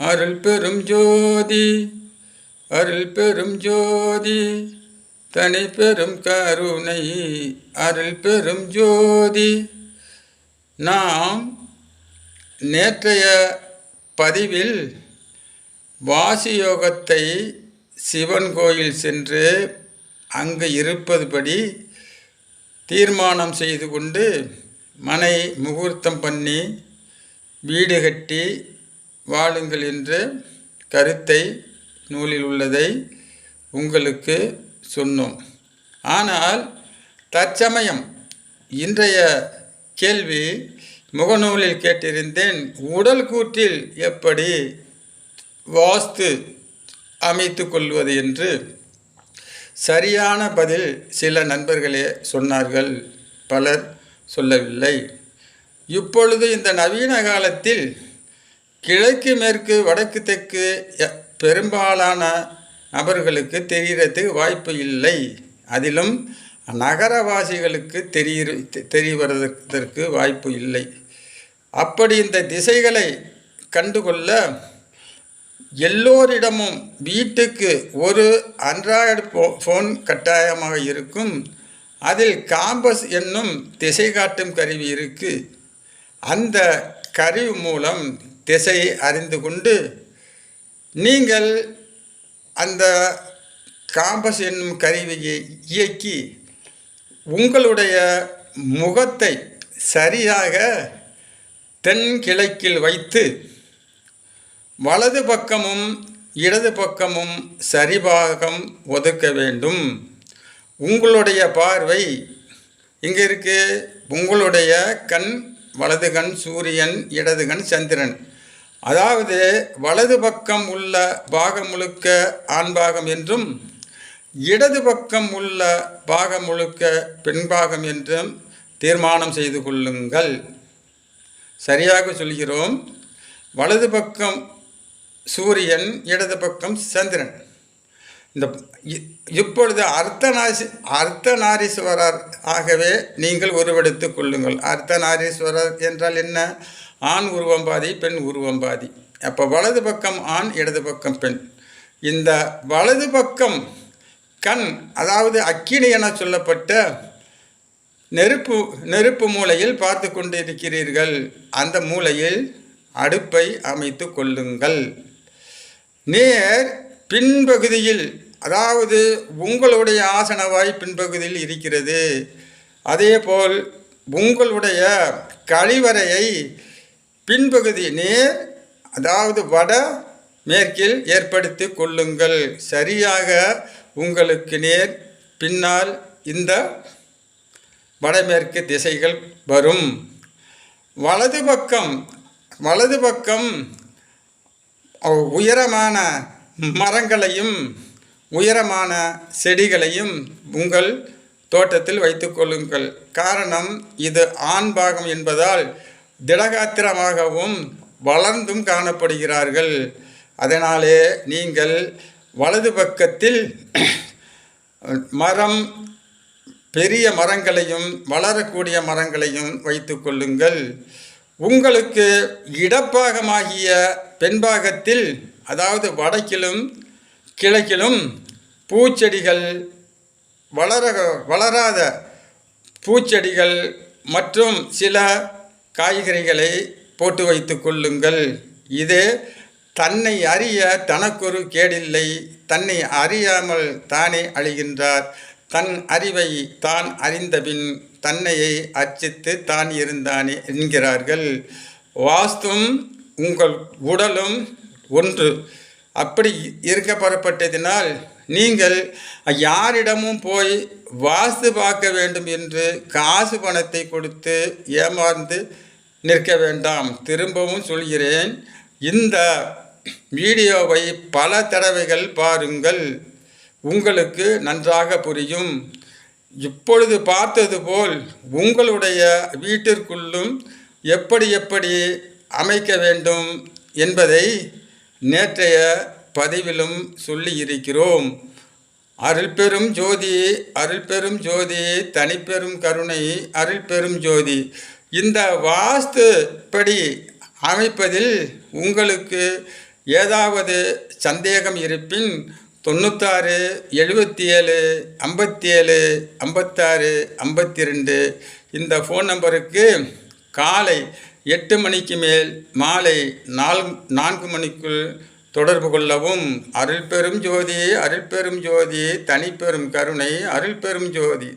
அருள் பெரும் ஜோதி அருள் பெரும் ஜோதி தனி பெரும் கருணை அருள் பெரும் ஜோதி. நாம் நேற்றைய பதிவில் வாசி யோகத்தை சிவன் கோயில் சென்று அங்கு இருப்பதுபடி தீர்மானம் செய்து கொண்டு மனை முகூர்த்தம் பண்ணி வீடு கட்டி வாழுங்கள் என்ற கருத்தை நூலில் உள்ளதை உங்களுக்கு சொன்னோம். ஆனால் தற்சமயம் இன்றைய கேள்வி முகநூலில் கேட்டிருந்தேன் உடல் கூற்றில் எப்படி வாஸ்து அமைத்து கொள்வது என்று. சரியான பதில் சில நண்பர்களே சொன்னார்கள் பலர் சொல்லவில்லை. இப்பொழுது இந்த நவீன காலத்தில் கிழக்கு மேற்கு வடக்கு தெற்கு எ- பெரும்பாலான நபர்களுக்கு தெரிகிறதுக்கு வாய்ப்பு இல்லை. அதிலும் நகரவாசிகளுக்கு தெரிய தெரிய வருவதற்கு வாய்ப்பு இல்லை. அப்படி இந்த திசைகளை கண்டுகொள்ள எல்லோரிடமும் வீட்டுக்கு ஒரு ஆண்ட்ராய்டு ஃபோ ஃபோன் கட்டாயமாக இருக்கும். அதில் காம்பஸ் என்னும் திசை காட்டும் கருவி இருக்கு. அந்த கருவி மூலம் திசையை அறிந்து கொண்டு நீங்கள் அந்த காம்பஸ் என்னும் கருவியை இயக்கி உங்களுடைய முகத்தை சரியாக தென்கிழக்கில் வைத்து வலது பக்கமும் இடது பக்கமும் சரிபாகம் ஒதுக்க வேண்டும். உங்களுடைய பார்வை இங்கே இருக்குது உங்களுடைய கண் வலது கண் சூரியன் இடது கண் சந்திரன். அதாவது வலது பக்கம் உள்ள பாகம் முழுக்க ஆண்பாகம் என்றும் இடது பக்கம் உள்ள பாகம் முழுக்க பெண்பாகம் என்றும் தீர்மானம் செய்து கொள்ளுங்கள். சரியாக சொல்கிறோம். வலது பக்கம் சூரியன் இடது பக்கம் சந்திரன். இந்த இ- இப்பொழுது அர்த்தநாசி அர்த்தநாரீஸ்வரர் ஆகவே நீங்கள் உருவெடுத்துக் கொள்ளுங்கள். அர்த்தநாரீஸ்வரர் என்றால் என்ன? ஆண் உருவம் பாதி பெண் உருவம் பாதி. அப்போ வலது பக்கம் ஆண் இடது பக்கம் பெண். இந்த வலது பக்கம் கண் அதாவது அக்கினி என சொல்லப்பட்ட நெருப்பு நெருப்பு மூலையில் பார்த்து கொண்டிருக்கிறீர்கள். அந்த மூலையில் அடுப்பை அமைத்து கொள்ளுங்கள். நேர் பின்பகுதியில் அதாவது உங்களுடைய ஆசனவாய் பின்பகுதியில் இருக்கிறது. அதேபோல் உங்களுடைய கழிவறையை பின்பகுதி நேர் அதாவது வட மேற்கில் ஏற்படுத்தி கொள்ளுங்கள். சரியாக உங்களுக்கு நேர் பின்னால் இந்த வடமேற்கு திசைகள் வரும். வலது பக்கம் வலது பக்கம் உயரமான மரங்களையும் உயரமான செடிகளையும் உங்கள் தோட்டத்தில் வைத்துக்கொள்ளுங்கள் காரணம் இது ஆண் பாகம் என்பதால் திடகாத்திரமாகவும் வளர்ந்தும் காணப்படுகிறார்கள். அதனாலே நீங்கள் வலது பக்கத்தில் மரம் பெரிய மரங்களையும் வளரக்கூடிய மரங்களையும் வைத்து கொள்ளுங்கள். உங்களுக்கு இடப்பாகமாகிய பெண்பாகத்தில் அதாவது வடக்கிலும் கிழக்கிலும் பூச்செடிகள் வளர வளராத பூச்செடிகள் மற்றும் சில காய்கறிகளை போட்டு வைத்து கொள்ளுங்கள். இது தன்னை அறிய தனக்கொரு கேடில்லை. தன்னை அறியாமல் தானே அழிகின்றார். தன் அறிவை தான் அறிந்தபின் தன்னையை அர்ச்சித்து தான் இருந்தானே என்கிறார்கள். வாஸ்தும் உங்கள் உடலும் ஒன்று. அப்படி இருக்க புறப்பட்டதினால் நீங்கள் யாரிடமும் போய் வாஸ்து பார்க்க வேண்டும் என்று காசு பணத்தை கொடுத்து ஏமாந்து நிற்க வேண்டாம். திரும்பவும் சொல்கிறேன். இந்த வீடியோவை பல தடவைகள் பாருங்கள். உங்களுக்கு நன்றாக புரியும். இப்பொழுது பார்த்தது போல் உங்களுடைய வீட்டிற்குள்ளும் எப்படி எப்படி அமைக்க வேண்டும் என்பதை நேற்றைய பதிவிலும் சொல்லி இருக்கிறோம் ஜோதி அருள்பெரும் ஜோதி தனிப்பெரும் கருணை அருள்பெரும் ஜோதி. இந்த வாஸ்து படி அமைப்பதில் உங்களுக்கு ஏதாவது சந்தேகம் இருப்பின் தொண்ணூத்தாறு எழுபத்தி ஏழு ஐம்பத்தி ஏழு ஐம்பத்தாறு ஐம்பத்தி ரெண்டு இந்த ஃபோன் நம்பருக்கு காலை எட்டு மணிக்கு மேல் மாலை நாலு நான்கு மணிக்குள் தொடர்பு கொள்ளவும் அருள் பெரும் ஜோதி அருள் பெரும் ஜோதி தனிப்பெரும் கருணை அருள் பெரும் ஜோதி.